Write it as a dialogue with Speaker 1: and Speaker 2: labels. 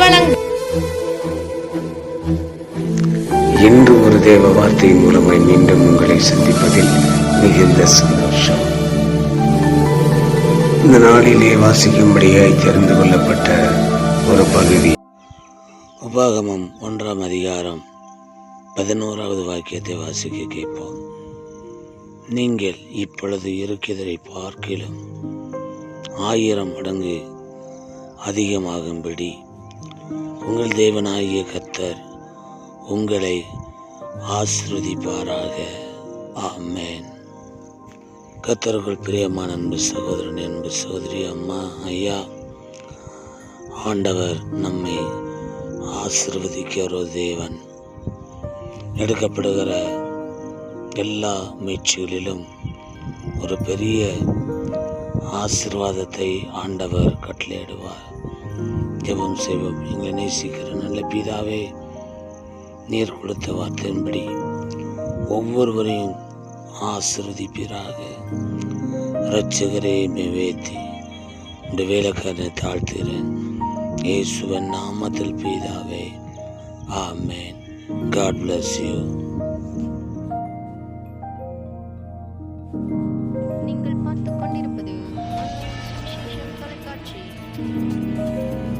Speaker 1: வழங்கும்
Speaker 2: இன்று ஒரு தேவ வார்த்தை மூலமாய் மீண்டும் உங்களை சந்திப்பதில் மிகுந்த சந்தோஷம். இந்த நாளிலே வாசிக்கும்படியாய் தெரிந்து கொள்ளப்பட்ட ஒரு பகுதி. உபாகமம் ஒன்றாம் அதிகாரம் பதினோராவது வாக்கியத்தை வாசிக்க கேட்போம். நீங்கள் இப்பொழுது இருக்கிறதை பார்க்கிலும் ஆயிரம் மடங்கு அதிகமாகும்படி. உங்கள் தேவனாகிய கர்த்தர் உங்களை ஆசிர்வதிப்பாராக. ஆமேன். கத்தர்கள் பிரியமான அன்பு சகோதரன் அன்பு சகோதரி அம்மா ஐயா ஆண்டவர் நம்மை ஆசிர்வதிக்கிற ஒரு தேவன். எடுக்கப்படுகிற எல்லா முயற்சிகளிலும் ஒரு பெரிய ஆசிர்வாதத்தை ஆண்டவர் கட்டளையிடுவார். ஜெபம் செய்வோம் எங்களை நேசிக்கிற நல்ல பிதாவே நீர் கொடுத்த வார்த்தையின்படி ஒவ்வொருவரையும் ஆசிர்வதிப்பீராக. ரட்சகரே மேவேத்தி இந்த வேலைக்காரனை தாழ்த்துகிறேன். இயேசுவன் நாமத்தில் பீதாவே ஆமேன். காட் பிளஸ் யூ
Speaker 1: நீங்கள் பார்த்துக் Thank you.